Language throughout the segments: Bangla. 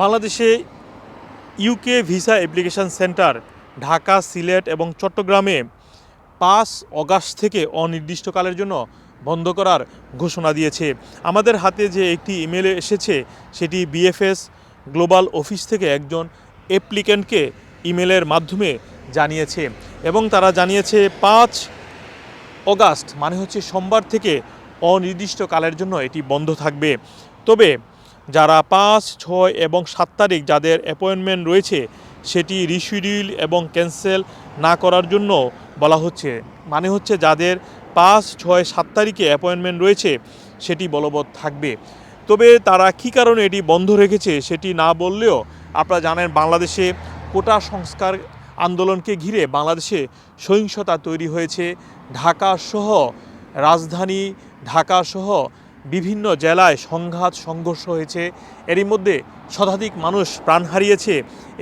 বাংলাদেশে UK visa application centre Dhaka, Sylhet এবং চট্টগ্রামে পাঁচ অগাস্ট থেকে অনির্দিষ্টকালের জন্য বন্ধ করার ঘোষণা দিয়েছে। আমাদের হাতে যে একটি ইমেলে এসেছে, সেটি বিএফএস গ্লোবাল অফিস থেকে একজন অ্যাপ্লিক্যান্টকে ইমেলের মাধ্যমে জানিয়েছে এবং তারা জানিয়েছে পাঁচ অগাস্ট মানে হচ্ছে সোমবার থেকে অনির্দিষ্টকালের জন্য এটি বন্ধ থাকবে। তবে যারা পাঁচ, ছয় এবং সাত তারিখ যাদের অ্যাপয়েন্টমেন্ট রয়েছে, সেটি রিশিডিউল এবং ক্যান্সেল না করার জন্য বলা হচ্ছে। মানে হচ্ছে যাদের পাঁচ, ছয়, সাত তারিখে অ্যাপয়েন্টমেন্ট রয়েছে, সেটি বলবৎ থাকবে। তবে তারা কী কারণে এটি বন্ধ রেখেছে, সেটি না বললেও আপনারা জানেন বাংলাদেশে কোটা সংস্কার আন্দোলনকে ঘিরে বাংলাদেশে সহিংসতা তৈরি হয়েছে। ঢাকা সহ রাজধানী ঢাকা সহ বিভিন্ন জেলায় সংঘাত, সংঘর্ষ হয়েছে। এরই মধ্যে শতাধিক মানুষ প্রাণ হারিয়েছে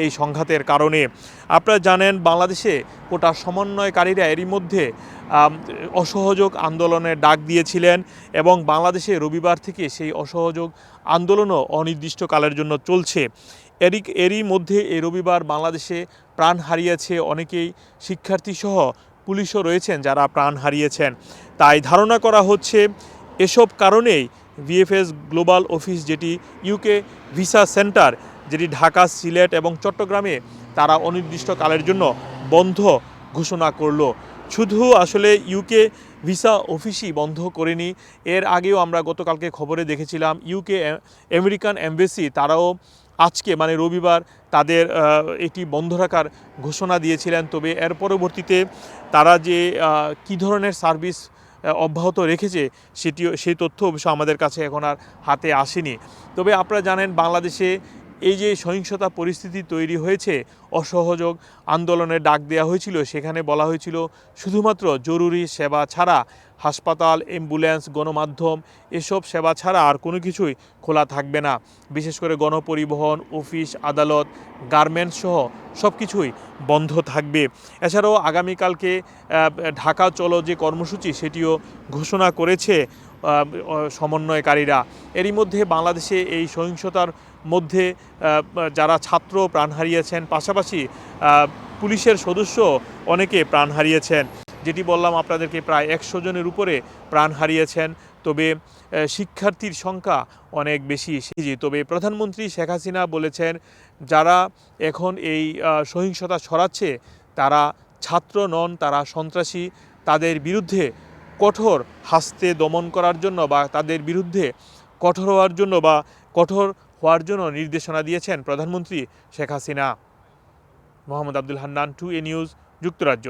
এই সংঘাতের কারণে। আপনারা জানেন, বাংলাদেশে কোটা সমন্বয়কারীরা এরই মধ্যে অসহযোগ আন্দোলনের ডাক দিয়েছিলেন এবং বাংলাদেশে রবিবার থেকে সেই অসহযোগ আন্দোলনও অনির্দিষ্টকালের জন্য চলছে। এরই এরই মধ্যে এই রবিবার বাংলাদেশে প্রাণ হারিয়েছে অনেকেই। শিক্ষার্থীসহ পুলিশও রয়েছেন যারা প্রাণ হারিয়েছেন। তাই ধারণা করা হচ্ছে এসব কারণেই ভিএফএস গ্লোবাল অফিস যেটি ইউকে ভিসা সেন্টার, যেটি ঢাকা, সিলেট এবং চট্টগ্রামে তারা অনির্দিষ্টকালের জন্য বন্ধ ঘোষণা করল। শুধু আসলে ইউকে ভিসা অফিসই বন্ধ করেনি, এর আগেও আমরা গতকালকে খবরে দেখেছিলাম ইউকে আমেরিকান এমবেসি তারাও আজকে মানে রবিবার তাদের এটি বন্ধ রাখার ঘোষণা দিয়েছিলেন। তবে এর পরবর্তীতে তারা যে কী ধরনের সার্ভিস অব্যাহত রেখেছে, সেটিও, সেই তথ্য অবশ্য আমাদের কাছে এখন আর হাতে আসেনি। তবে আপনারা জানেন, বাংলাদেশে এই যে সহিংসতা পরিস্থিতি তৈরি হয়েছে, অসহযোগ আন্দোলনের ডাক দেওয়া হয়েছিল, সেখানে বলা হয়েছিল শুধুমাত্র জরুরি সেবা ছাড়া হাসপাতাল, অ্যাম্বুলেন্স, গণমাধ্যম, এসব সেবা ছাড়া আর কোনো কিছুই খোলা থাকবে না। বিশেষ করে গণপরিবহন, অফিস, আদালত, গার্মেন্টস সহ সব কিছুই বন্ধ থাকবে। এছাড়াও আগামীকালকে ঢাকা চলো যে কর্মসূচি সেটিও ঘোষণা করেছে সমন্বয়কারীরা। এরই মধ্যে বাংলাদেশে এই সহিংসতার মধ্যে যারা ছাত্র প্রাণ হারিয়েছেন, পাশাপাশি পুলিশের সদস্য অনেকে প্রাণ হারিয়েছেন। যেটি বললাম, আপনাদেরকে প্রায় একশো জনের উপরে প্রাণ হারিয়েছেন। তবে শিক্ষার্থীর সংখ্যা অনেক বেশি জি তবে প্রধানমন্ত্রী শেখ হাসিনা বলেছেন, যারা এখন এই সহিংসতা ছড়াচ্ছে, তারা ছাত্র নন, তারা সন্ত্রাসী, তাদের বিরুদ্ধে কঠোর হাসতে দমন করার জন্য বা তাদের বিরুদ্ধে কঠোর হওয়ার জন্য বা কঠোর হওয়ার জন্য নির্দেশনা দিয়েছেন প্রধানমন্ত্রী Sheikh Hasina. Mohammad Abdul Hannan, two A news, যুক্তরাজ্য।